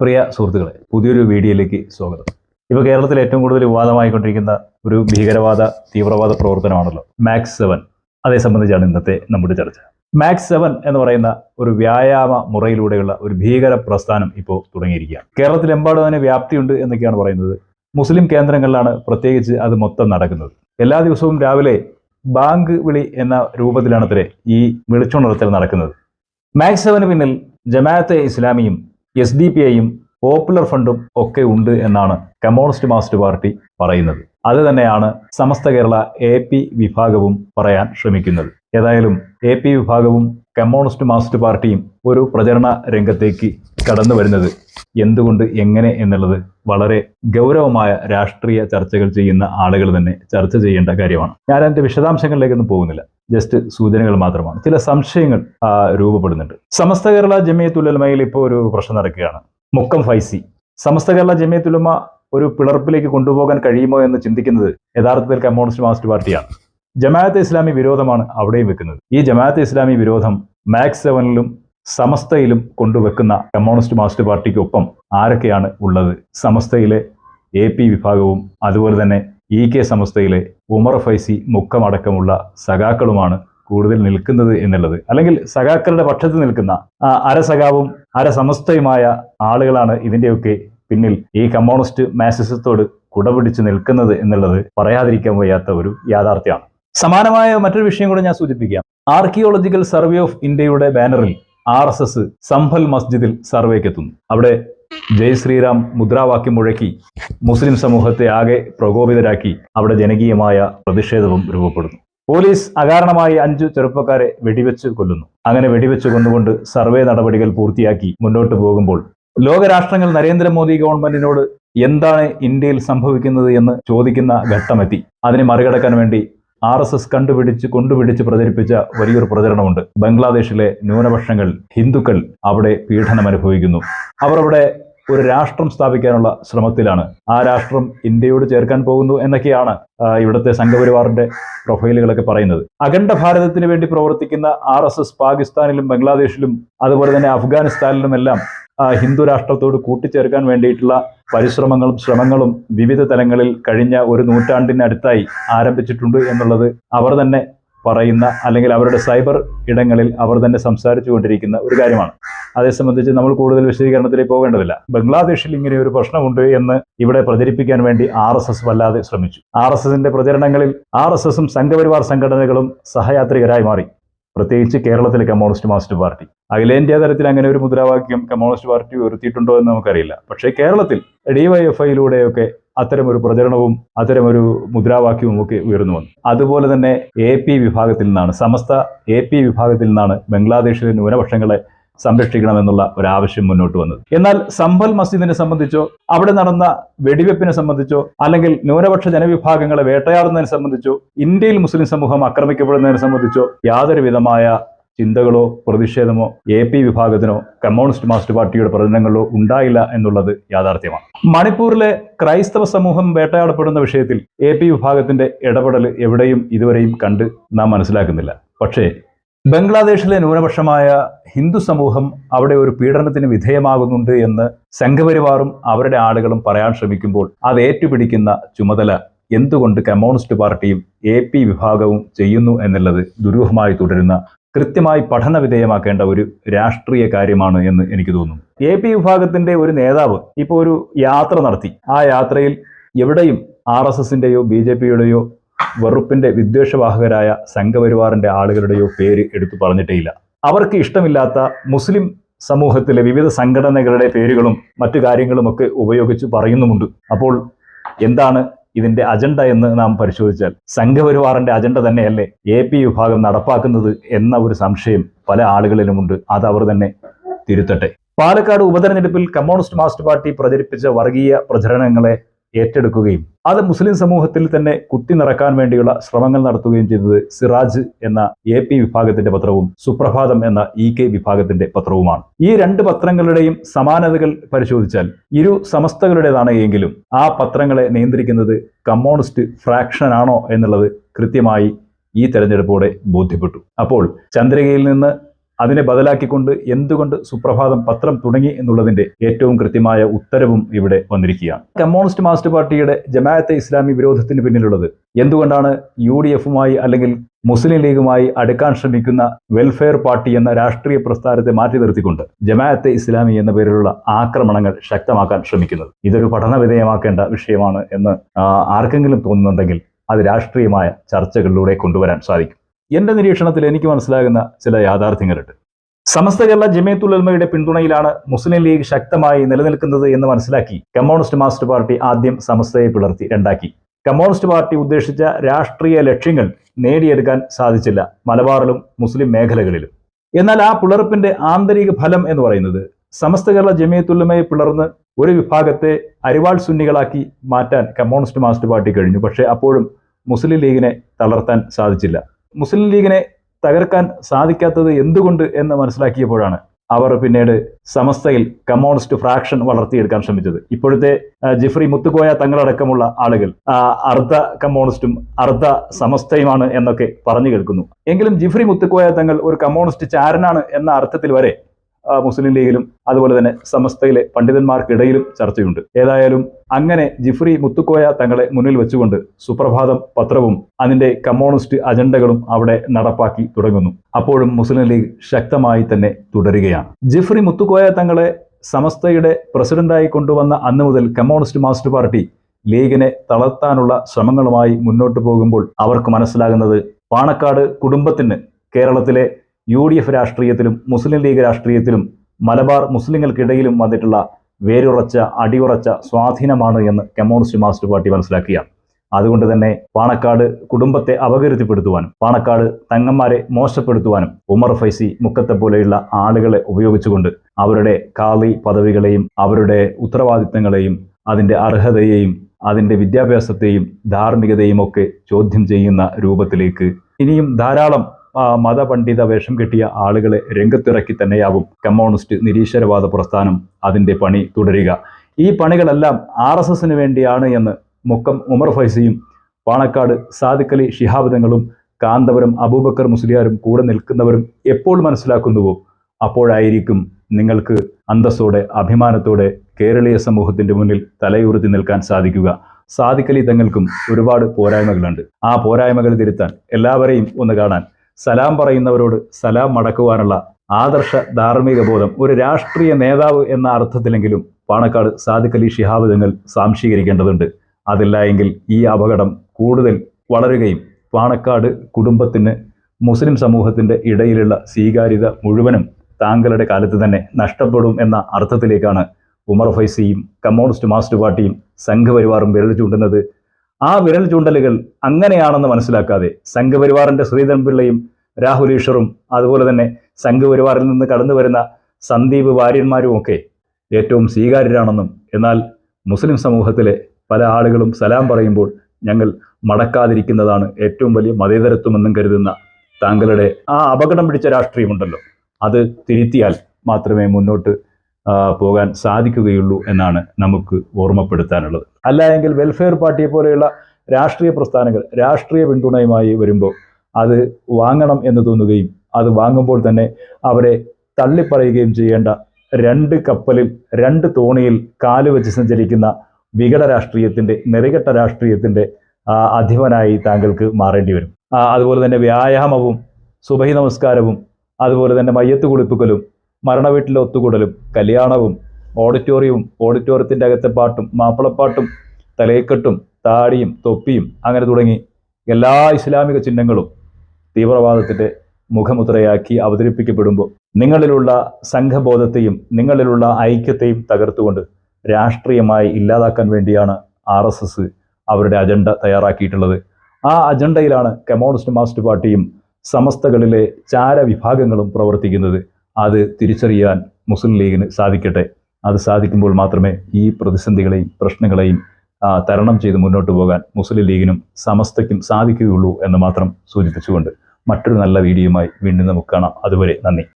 പ്രിയ സുഹൃത്തുക്കളെ പുതിയൊരു വീഡിയോയിലേക്ക് സ്വാഗതം. ഇപ്പോൾ കേരളത്തിൽ ഏറ്റവും കൂടുതൽ വിവാദമായിക്കൊണ്ടിരിക്കുന്ന ഒരു ഭീകരവാദ തീവ്രവാദ പ്രവർത്തനമാണല്ലോ മാക്സ് സെവൻ അതേ സംബന്ധിച്ചാണ് ഇന്നത്തെ നമ്മുടെ ചർച്ച. മാക്സ് സെവൻ എന്ന് പറയുന്ന ഒരു വ്യായാമ മുറയിലൂടെയുള്ള ഒരു ഭീകര പ്രസ്ഥാനം ഇപ്പോൾ തുടങ്ങിയിരിക്കുകയാണ്. കേരളത്തിലെമ്പാടും അതിന് വ്യാപ്തിയുണ്ട് എന്നൊക്കെയാണ് പറയുന്നത്. മുസ്ലിം കേന്ദ്രങ്ങളിലാണ് പ്രത്യേകിച്ച് അത് മൊത്തം നടക്കുന്നത്. എല്ലാ ദിവസവും രാവിലെ ബാങ്ക് വിളി എന്ന രൂപത്തിലാണ് ഈ വിളിച്ചുണർത്തൽ നടക്കുന്നത്. മാക്സ് സെവന് പിന്നിൽ ജമാഅത്തെ ഇസ്ലാമിയും എസ് ഡി പി ഐയും പോപ്പുലർ ഫണ്ടും ഒക്കെ ഉണ്ട് എന്നാണ് കമ്മ്യൂണിസ്റ്റ് മാസ്റ്റ് പാർട്ടി പറയുന്നത്. അത് തന്നെയാണ് സമസ്ത കേരള എ പി വിഭാഗവും പറയാൻ ശ്രമിക്കുന്നത്. ഏതായാലും എ പി വിഭാഗവും കമ്മ്യൂണിസ്റ്റ് മാസ്റ്റ് പാർട്ടിയും ഒരു പ്രചരണ രംഗത്തേക്ക് കടന്നു വരുന്നത് എന്തുകൊണ്ട് എങ്ങനെ എന്നുള്ളത് വളരെ ഗൗരവമായ രാഷ്ട്രീയ ചർച്ചകൾ ചെയ്യുന്ന ആളുകൾ തന്നെ ചർച്ച ചെയ്യേണ്ട കാര്യമാണ്. ഞാൻ അതിന്റെ വിശദാംശങ്ങളിലേക്കൊന്നും പോകുന്നില്ല. ജസ്റ്റ് സൂചനകൾ മാത്രമാണ്. ചില സംശയങ്ങൾ രൂപപ്പെടുന്നുണ്ട്. സമസ്ത കേരള ജമിയത്തുലമയിൽ ഇപ്പോൾ ഒരു പ്രശ്നം നടക്കുകയാണ്. മുക്കം ഫൈസി. സമസ്ത കേരള ജമിയത്തുലമ ഒരു പിളർപ്പിലേക്ക് കൊണ്ടുപോകാൻ കഴിയുമോ എന്ന് ചിന്തിക്കുന്നത് യഥാർത്ഥത്തിൽ കമ്മ്യൂണിസ്റ്റ് മാർക്സിസ്റ്റ് പാർട്ടിയാണ്. ജമാഅത്തെ ഇസ്ലാമി വിരോധമാണ് അവിടെയും വെക്കുന്നത്. ഈ ജമാഅത്തെ ഇസ്ലാമി വിരോധം മാക്സ് സെവനിലും സമസ്തയിലും കൊണ്ടുവെക്കുന്ന കമ്മ്യൂണിസ്റ്റ് മാർക്സിസ്റ്റ് പാർട്ടിക്കൊപ്പം ആരൊക്കെയാണ് ഉള്ളത്? സമസ്തയിലെ എ പി വിഭാഗവും അതുപോലെ തന്നെ ഇ കെ സമസ്തയിലെ ഉമർ ഫൈസി മുക്കമടക്കമുള്ള സഖാക്കളുമാണ് കൂടുതൽ നിൽക്കുന്നത് എന്നുള്ളത്. അല്ലെങ്കിൽ സഖാക്കളുടെ പക്ഷത്ത് നിൽക്കുന്ന അരസഖാവും അരസമസ്തയുമായ ആളുകളാണ് ഇതിന്റെയൊക്കെ പിന്നിൽ ഈ കമ്മ്യൂണിസ്റ്റ് മാസിസത്തോട് കുടപിടിച്ച് നിൽക്കുന്നത് എന്നുള്ളത് പറയാതിരിക്കാൻ വയ്യാത്ത ഒരു യാഥാർത്ഥ്യമാണ്. സമാനമായ മറ്റൊരു വിഷയം കൂടെ ഞാൻ സൂചിപ്പിക്കാം. ആർക്കിയോളജിക്കൽ സർവേ ഓഫ് ഇന്ത്യയുടെ ബാനറിൽ ആർ എസ് എസ് സംഭൽ മസ്ജിദിൽ സർവേക്കെത്തുന്നു. അവിടെ ജയ് ശ്രീറാം മുദ്രാവാക്യം മുഴക്കി മുസ്ലിം സമൂഹത്തെ ആകെ പ്രകോപിതരാക്കി അവിടെ ജനകീയമായ പ്രതിഷേധവും രൂപപ്പെടുന്നു. പോലീസ് അകാരണമായി അഞ്ചു ചെറുപ്പക്കാരെ വെടിവെച്ച് കൊല്ലുന്നു. അങ്ങനെ വെടിവെച്ച് കൊന്നുകൊണ്ട് സർവേ നടപടികൾ പൂർത്തിയാക്കി മുന്നോട്ട് പോകുമ്പോൾ ലോകരാഷ്ട്രങ്ങൾ നരേന്ദ്രമോദി ഗവൺമെന്റിനോട് എന്താണ് ഇന്ത്യയിൽ സംഭവിക്കുന്നത് എന്ന് ചോദിക്കുന്ന ഘട്ടമെത്തി. അതിനെ മറികടക്കാൻ വേണ്ടി ആർ എസ് എസ് കണ്ടുപിടിച്ച് കൊണ്ടുപിടിച്ച് പ്രചരിപ്പിച്ച വലിയൊരു പ്രചരണമുണ്ട്. ബംഗ്ലാദേശിലെ ന്യൂനപക്ഷങ്ങൾ ഹിന്ദുക്കൾ അവിടെ പീഡനം അനുഭവിക്കുന്നു അവർ അവിടെ ഒരു രാഷ്ട്രം സ്ഥാപിക്കാനുള്ള ശ്രമത്തിലാണ്. ആ രാഷ്ട്രം ഇന്ത്യയോട് ചേർക്കാൻ പോകുന്നു എന്നൊക്കെയാണ് ഇവിടുത്തെ സംഘപരിവാറിന്റെ പ്രൊഫൈലുകളൊക്കെ പറയുന്നത്. അഖണ്ഡ ഭാരതത്തിന് വേണ്ടി പ്രവർത്തിക്കുന്ന ആർ എസ് എസ് പാകിസ്ഥാനിലും ബംഗ്ലാദേശിലും അതുപോലെ തന്നെ അഫ്ഗാനിസ്ഥാനിലും എല്ലാം ഹിന്ദു രാഷ്ട്രത്തോട് കൂട്ടിച്ചേർക്കാൻ വേണ്ടിയിട്ടുള്ള പരിശ്രമങ്ങളും ശ്രമങ്ങളും വിവിധ തലങ്ങളിൽ കഴിഞ്ഞ ഒരു നൂറ്റാണ്ടിനടുത്തായി ആരംഭിച്ചിട്ടുണ്ട് എന്നുള്ളത് അവർ തന്നെ പറയുന്ന അല്ലെങ്കിൽ അവരുടെ സൈബർ ഇടങ്ങളിൽ അവർ തന്നെ സംസാരിച്ചു കൊണ്ടിരിക്കുന്ന ഒരു കാര്യമാണ്. അതേ സംബന്ധിച്ച് നമ്മൾ കൂടുതൽ വിശദീകരണത്തിലേക്ക് പോകേണ്ടതില്ല. ബംഗ്ലാദേശിൽ ഇങ്ങനെ ഒരു പ്രശ്നമുണ്ട് എന്ന് ഇവിടെ പ്രചരിപ്പിക്കാൻ വേണ്ടി ആർ എസ് എസ് വല്ലാതെ ശ്രമിച്ചു. ആർ എസ് എസിന്റെ പ്രചരണങ്ങളിൽ ആർ എസ് എസും സംഘപരിവാർ സംഘടനകളും സഹയാത്രികരായി മാറി. പ്രത്യേകിച്ച് കേരളത്തിലെ കമ്മ്യൂണിസ്റ്റ് മാസ്റ്റ് പാർട്ടി. അഖിലേന്ത്യാ തലത്തിൽ അങ്ങനെ ഒരു മുദ്രാവാക്യം കമ്മ്യൂണിസ്റ്റ് പാർട്ടി ഉയർത്തിയിട്ടുണ്ടോ എന്ന് നമുക്കറിയില്ല. പക്ഷേ കേരളത്തിൽ ഡിവൈഎഫ്ഐയിലൂടെയൊക്കെ അത്തരമൊരു പ്രചരണവും അത്തരമൊരു മുദ്രാവാക്യവും ഒക്കെ ഉയർന്നു വന്നു. അതുപോലെ തന്നെ എ പി വിഭാഗത്തിൽ നിന്നാണ് സമസ്ത എ പി വിഭാഗത്തിൽ നിന്നാണ് ബംഗ്ലാദേശിലെ ന്യൂനപക്ഷങ്ങളെ സംരക്ഷിക്കണമെന്നുള്ള ഒരു ആവശ്യം മുന്നോട്ട് വന്നത്. എന്നാൽ സമ്പൽ മസ്ജിദിനെ സംബന്ധിച്ചോ അവിടെ നടന്ന വെടിവെപ്പിനെ സംബന്ധിച്ചോ അല്ലെങ്കിൽ ന്യൂനപക്ഷ ജനവിഭാഗങ്ങളെ വേട്ടയാടുന്നതിനെ സംബന്ധിച്ചോ ഇന്ത്യയിൽ മുസ്ലിം സമൂഹം ആക്രമിക്കപ്പെടുന്നതിനെ സംബന്ധിച്ചോ യാതൊരു വിധമായ ചിന്തകളോ പ്രതിഷേധമോ എ പി വിഭാഗത്തിനോ കമ്മ്യൂണിസ്റ്റ് മാസ്റ്റ് പാർട്ടിയുടെ പ്രചരണങ്ങളിലോ ഉണ്ടായില്ല എന്നുള്ളത് യാഥാർത്ഥ്യമാണ്. മണിപ്പൂരിലെ ക്രൈസ്തവ സമൂഹം വേട്ടയാടപ്പെടുന്ന വിഷയത്തിൽ എ പി വിഭാഗത്തിന്റെ ഇടപെടൽ എവിടെയും ഇതുവരെയും കണ്ട് നാം മനസ്സിലാക്കുന്നില്ല. പക്ഷേ ബംഗ്ലാദേശിലെ ന്യൂനപക്ഷമായ ഹിന്ദു സമൂഹം അവിടെ ഒരു പീഡനത്തിന് വിധേയമാകുന്നുണ്ട് എന്ന് സംഘപരിവാറും അവരുടെ ആളുകളും പറയാൻ ശ്രമിക്കുമ്പോൾ അത് ഏറ്റുപിടിക്കുന്ന ചുമതല എന്തുകൊണ്ട് കമ്മ്യൂണിസ്റ്റ് പാർട്ടിയും എ പി വിഭാഗവും ചെയ്യുന്നു എന്നുള്ളത് ദുരൂഹമായി തുടരുന്ന കൃത്യമായി പഠന വിധേയമാക്കേണ്ട ഒരു രാഷ്ട്രീയ കാര്യമാണ് എന്ന് എനിക്ക് തോന്നുന്നു. എ പി വിഭാഗത്തിന്റെ ഒരു നേതാവ് ഇപ്പോൾ ഒരു യാത്ര നടത്തി. ആ യാത്രയിൽ എവിടെയും ആർ എസ് എസിന്റെയോ ബി ജെ പിയുടെയോ വെറുപ്പിന്റെ വിദ്വേഷവാഹകരായ സംഘപരിവാറിന്റെ ആളുകളുടെയോ പേര് എടുത്തു പറഞ്ഞിട്ടേയില്ല. അവർക്ക് ഇഷ്ടമില്ലാത്ത മുസ്ലിം സമൂഹത്തിലെ വിവിധ സംഘടനകളുടെ പേരുകളും മറ്റു കാര്യങ്ങളുമൊക്കെ ഉപയോഗിച്ച് പറയുന്നുമുണ്ട്. അപ്പോൾ എന്താണ് ഇതിന്റെ അജണ്ട എന്ന് നാം പരിശോധിച്ചാൽ സംഘപരിവാറിന്റെ അജണ്ട തന്നെയല്ലേ എ പി വിഭാഗം നടപ്പാക്കുന്നത് എന്ന ഒരു സംശയം പല ആളുകളിലുമുണ്ട്. അത് അവർ തന്നെ തിരുത്തട്ടെ. പാലക്കാട് ഉപതെരഞ്ഞെടുപ്പിൽ കമ്മ്യൂണിസ്റ്റ് മാർക്സിസ്റ്റ് പാർട്ടി പ്രചരിപ്പിച്ച വർഗീയ പ്രചരണങ്ങളെ ഏറ്റെടുക്കുകയും അത് മുസ്ലിം സമൂഹത്തിൽ തന്നെ കുത്തി നിറക്കാൻ വേണ്ടിയുള്ള ശ്രമങ്ങൾ നടത്തുകയും ചെയ്തത് സിറാജ് എന്ന എ പി വിഭാഗത്തിന്റെ പത്രവും സുപ്രഭാതം എന്ന ഇ കെ വിഭാഗത്തിന്റെ പത്രവുമാണ്. ഈ രണ്ട് പത്രങ്ങളുടെയും സമാനതകൾ പരിശോധിച്ചാൽ ഇരു സമസ്തകളുടേതാണ് എങ്കിലും ആ പത്രങ്ങളെ നിയന്ത്രിക്കുന്നത് കമ്മ്യൂണിസ്റ്റ് ഫ്രാക്ഷനാണോ എന്നുള്ളത് കൃത്യമായി ഈ തെരഞ്ഞെടുപ്പോടെ ബോധ്യപ്പെട്ടു. അപ്പോൾ ചന്ദ്രികയിൽ നിന്ന് അതിനെ ബദലാക്കിക്കൊണ്ട് എന്തുകൊണ്ട് സുപ്രഭാതം പത്രം തുടങ്ങി എന്നുള്ളതിന്റെ ഏറ്റവും കൃത്യമായ ഉത്തരവും ഇവിടെ വന്നിരിക്കുകയാണ്. കമ്മ്യൂണിസ്റ്റ് മാസ്റ്റ് പാർട്ടിയുടെ ജമാഅത്തെ ഇസ്ലാമി വിരോധത്തിന് പിന്നിലുള്ളത് എന്തുകൊണ്ടാണ് യു ഡി എഫുമായി അല്ലെങ്കിൽ മുസ്ലിം ലീഗുമായി അടുക്കാൻ ശ്രമിക്കുന്ന വെൽഫെയർ പാർട്ടി എന്ന രാഷ്ട്രീയ പ്രസ്ഥാനത്തെ മാറ്റി നിർത്തിക്കൊണ്ട് ജമാഅത്തെ ഇസ്ലാമി എന്ന പേരിലുള്ള ആക്രമണങ്ങൾ ശക്തമാക്കാൻ ശ്രമിക്കുന്നത്. ഇതൊരു പഠന വിധേയമാക്കേണ്ട വിഷയമാണ് എന്ന് ആർക്കെങ്കിലും തോന്നുന്നുണ്ടെങ്കിൽ അത് രാഷ്ട്രീയമായ ചർച്ചകളിലൂടെ കൊണ്ടുവരാൻ സാധിക്കും. എന്റെ നിരീക്ഷണത്തിൽ എനിക്ക് മനസ്സിലാകുന്ന ചില യാഥാർത്ഥ്യങ്ങളുണ്ട്. സമസ്ത കേരള ജമയത്തുൽ ഉലമയുടെ പിന്തുണയിലാണ് മുസ്ലിം ലീഗ് ശക്തമായി നിലനിൽക്കുന്നത് എന്ന് മനസ്സിലാക്കി കമ്മ്യൂണിസ്റ്റ് മാസ്റ്റർ പാർട്ടി ആദ്യം സമസ്തയെ പിളർത്തി രണ്ടാക്കി. കമ്മ്യൂണിസ്റ്റ് പാർട്ടി ഉദ്ദേശിച്ച രാഷ്ട്രീയ ലക്ഷ്യങ്ങൾ നേടിയെടുക്കാൻ സാധിച്ചില്ല മലബാറിലും മുസ്ലിം മേഖലകളിലും. എന്നാൽ ആ പിളർപ്പിന്റെ ആന്തരിക ഫലം എന്ന് പറയുന്നത് സമസ്ത കേരള ജമിയത്തുല്ലമയെ പിളർന്ന് ഒരു വിഭാഗത്തെ അരിവാൾ സുന്നികളാക്കി മാറ്റാൻ കമ്മ്യൂണിസ്റ്റ് മാസ്റ്റർ പാർട്ടി കഴിഞ്ഞു. പക്ഷേ അപ്പോഴും മുസ്ലിം ലീഗിനെ തളർത്താൻ സാധിച്ചില്ല. മുസ്ലിം ലീഗിനെ തകർക്കാൻ സാധിക്കാത്തത് എന്തുകൊണ്ട് എന്ന് മനസ്സിലാക്കിയപ്പോഴാണ് അവർ പിന്നീട് സമസ്തയിൽ കമ്മ്യൂണിസ്റ്റ് ഫ്രാക്ഷൻ വളർത്തിയെടുക്കാൻ ശ്രമിച്ചത്. ഇപ്പോഴത്തെ ജിഫ്രി മുത്തുകോയ തങ്ങളടക്കമുള്ള ആളുകൾ അർദ്ധ കമ്മ്യൂണിസ്റ്റും അർദ്ധ സമസ്തയുമാണ് എന്നൊക്കെ പറഞ്ഞു കേൾക്കുന്നു. എങ്കിലും ജിഫ്രി മുത്തുക്കോയ തങ്ങൾ ഒരു കമ്മ്യൂണിസ്റ്റ് ചാരനാണ് എന്ന അർത്ഥത്തിൽ വരെ മുസ്ലിം ലീഗിലും അതുപോലെ തന്നെ സമസ്തയിലെ പണ്ഡിതന്മാർക്കിടയിലും ചർച്ചയുണ്ട്. ഏതായാലും അങ്ങനെ ജിഫ്രി മുത്തുക്കോയ തങ്ങളെ മുന്നിൽ വെച്ചുകൊണ്ട് സുപ്രഭാതം പത്രവും അതിന്റെ കമ്മ്യൂണിസ്റ്റ് അജണ്ടകളും അവിടെ നടപ്പാക്കി തുടങ്ങുന്നു. അപ്പോഴും മുസ്ലിം ലീഗ് ശക്തമായി തന്നെ തുടരുകയാണ്. ജിഫ്രി മുത്തുക്കോയ തങ്ങളെ സമസ്തയുടെ പ്രസിഡന്റായി കൊണ്ടുവന്ന അന്ന് മുതൽ കമ്മ്യൂണിസ്റ്റ് മാസ്റ്റർ പാർട്ടി ലീഗിനെ തളർത്താനുള്ള ശ്രമങ്ങളുമായി മുന്നോട്ട് പോകുമ്പോൾ അവർക്ക് മനസ്സിലാകുന്നത് പാണക്കാട് കുടുംബത്തിന് കേരളത്തിലെ യു ഡി എഫ് രാഷ്ട്രീയത്തിലും മുസ്ലിം ലീഗ് രാഷ്ട്രീയത്തിലും മലബാർ മുസ്ലിങ്ങൾക്കിടയിലും വന്നിട്ടുള്ള വേരുറച്ച അടിയുറച്ച സ്വാധീനമാണ് എന്ന് കമ്മ്യൂണിസ്റ്റ് മാസ്റ്റർ പാർട്ടി മനസ്സിലാക്കിയാണ് അതുകൊണ്ട് തന്നെ പാണക്കാട് കുടുംബത്തെ അപകീർത്തിപ്പെടുത്തുവാനും പാണക്കാട് തങ്ങന്മാരെ മോശപ്പെടുത്തുവാനും ഉമർ ഫൈസി മുക്കത്തെ പോലെയുള്ള ആളുകളെ ഉപയോഗിച്ചുകൊണ്ട് അവരുടെ കാളി പദവികളെയും അവരുടെ ഉത്തരവാദിത്തങ്ങളെയും അതിന്റെ അർഹതയെയും അതിന്റെ വിദ്യാഭ്യാസത്തെയും ധാർമ്മികതയും ഒക്കെ ചോദ്യം ചെയ്യുന്ന രൂപത്തിലേക്ക് ഇനിയും ധാരാളം മതപണ്ഡിത വേഷം കെട്ടിയ ആളുകളെ രംഗത്തിറക്കി തന്നെയാവും കമ്മ്യൂണിസ്റ്റ് നിരീശ്വരവാദ പ്രസ്ഥാനം അതിന്റെ പണി തുടരുക. ഈ പണികളെല്ലാം ആർ എസ് എസിന് വേണ്ടിയാണ് എന്ന് മുക്കം ഉമർ ഫൈസിയും പാണക്കാട് സാദിഖലി ഷിഹാബ്ദങ്ങളും കാന്തപുരം അബൂബക്കർ മുസ്ലിയാരും കൂടെ നിൽക്കുന്നവരും എപ്പോൾ മനസ്സിലാക്കുന്നുവോ അപ്പോഴായിരിക്കും നിങ്ങൾക്ക് അന്തസ്സോടെ അഭിമാനത്തോടെ കേരളീയ സമൂഹത്തിന്റെ മുന്നിൽ തലയുറുത്തി നിൽക്കാൻ സാധിക്കുക. സാധിക്കലി തങ്ങൾക്കും ഒരുപാട് പോരായ്മകളുണ്ട്. ആ പോരായ്മകൾ തിരുത്താൻ എല്ലാവരെയും ഒന്ന് കാണാൻ സലാം പറയുന്നവരോട് സലാം മടക്കുവാനുള്ള ആദർശ ധാർമ്മിക ബോധം. ഒരു രാഷ്ട്രീയ നേതാവ് എന്ന അർത്ഥത്തിലെങ്കിലും പാണക്കാട് സാദിഖ് അലി ഷിഹാബ് തങ്ങൾ സാംശീകരിക്കേണ്ടതുണ്ട്. അതില്ല എങ്കിൽ ഈ അപകടം കൂടുതൽ വളരുകയും പാണക്കാട് കുടുംബത്തിന് മുസ്ലിം സമൂഹത്തിന്റെ ഇടയിലുള്ള സ്വീകാര്യത മുഴുവനും താങ്കളുടെ കാലത്ത് തന്നെ നഷ്ടപ്പെടും എന്ന അർത്ഥത്തിലേക്കാണ് ഉമർ ഫൈസിയും കമ്മ്യൂണിസ്റ്റ് മാസ്റ്റർ പാർട്ടിയും സംഘപരിവാറും വിരൽ ചൂണ്ടുന്നത് ആ വിരൽ ചൂണ്ടലുകൾ അങ്ങനെയാണെന്ന് മനസ്സിലാക്കാതെ സംഘപരിവാറിന്റെ ശ്രീധരൻ പിള്ളയും രാഹുൽ ഈശ്വറും അതുപോലെ തന്നെ സംഘപരിവാറിൽ നിന്ന് കടന്നു വരുന്ന സന്ദീപ് വാര്യന്മാരും ഒക്കെ ഏറ്റവും സ്വീകാര്യരാണെന്നും എന്നാൽ മുസ്ലിം സമൂഹത്തിലെ പല ആളുകളും സലാം പറയുമ്പോൾ ഞങ്ങൾ മടക്കാതിരിക്കുന്നതാണ് ഏറ്റവും വലിയ മതേതരത്വമെന്നും കരുതുന്ന താങ്കളുടെ ആ അപകടം പിടിച്ച രാഷ്ട്രീയമുണ്ടല്ലോ. അത് തിരുത്തിയാൽ മാത്രമേ മുന്നോട്ട് പോകാൻ സാധിക്കുകയുള്ളൂ എന്നാണ് നമുക്ക് ഓർമ്മപ്പെടുത്താനുള്ളത്. അല്ല എങ്കിൽ വെൽഫെയർ പാർട്ടിയെ പോലെയുള്ള രാഷ്ട്രീയ പ്രസ്ഥാനങ്ങൾ രാഷ്ട്രീയ പിന്തുണയുമായി വരുമ്പോൾ അത് വാങ്ങണം എന്ന് തോന്നുകയും അത് വാങ്ങുമ്പോൾ തന്നെ അവരെ തള്ളിപ്പറയുകയും ചെയ്യേണ്ട രണ്ട് കപ്പലിൽ രണ്ട് തോണിയിൽ കാൽ വെച്ച് സഞ്ചരിക്കുന്ന വികട രാഷ്ട്രീയത്തിന്റെ നെറികെട്ട രാഷ്ട്രീയത്തിന്റെ അധിപനായി താങ്കൾക്ക് മാറേണ്ടി വരും. അതുപോലെ തന്നെ വ്യായാമവും സുബഹി നമസ്കാരവും അതുപോലെ തന്നെ മയ്യത്ത് കുളിപ്പിക്കലും മരണവീട്ടിലെ ഒത്തുകൂടലും കല്യാണവും ഓഡിറ്റോറിയവും ഓഡിറ്റോറിയത്തിന്റെ അകത്തെ പാട്ടും മാപ്പിളപ്പാട്ടും തലയക്കെട്ടും താടിയും തൊപ്പിയും അങ്ങനെ തുടങ്ങി എല്ലാ ഇസ്ലാമിക ചിഹ്നങ്ങളും തീവ്രവാദത്തിന്റെ മുഖമുദ്രയാക്കി അവതരിപ്പിക്കപ്പെടുമ്പോൾ നിങ്ങളിലുള്ള സംഘബോധത്തെയും നിങ്ങളിലുള്ള ഐക്യത്തെയും തകർത്തുകൊണ്ട് രാഷ്ട്രീയമായി ഇല്ലാതാക്കാൻ വേണ്ടിയാണ് ആർ എസ് എസ് അവരുടെ അജണ്ട തയ്യാറാക്കിയിട്ടുള്ളത്. ആ അജണ്ടയിലാണ് കമ്മ്യൂണിസ്റ്റ് മാസ്റ്റ് പാർട്ടിയും സമസ്തകളിലെ ചാരവിഭാഗങ്ങളും പ്രവർത്തിക്കുന്നത്. അത് തിരിച്ചറിയാൻ മുസ്ലിം ലീഗിന് സാധിക്കട്ടെ. അത് സാധിക്കുമ്പോൾ മാത്രമേ ഈ പ്രതിസന്ധികളെയും പ്രശ്നങ്ങളെയും തരണം ചെയ്ത് മുന്നോട്ട് പോകാൻ മുസ്ലിം ലീഗിനും സമസ്തയ്ക്കും സാധിക്കുകയുള്ളൂ എന്ന് മാത്രം സൂചിപ്പിച്ചുകൊണ്ട് മറ്റൊരു നല്ല വീഡിയോയുമായി വീണ്ടും നമുക്ക് കാണാം. അതുവരെ നന്ദി.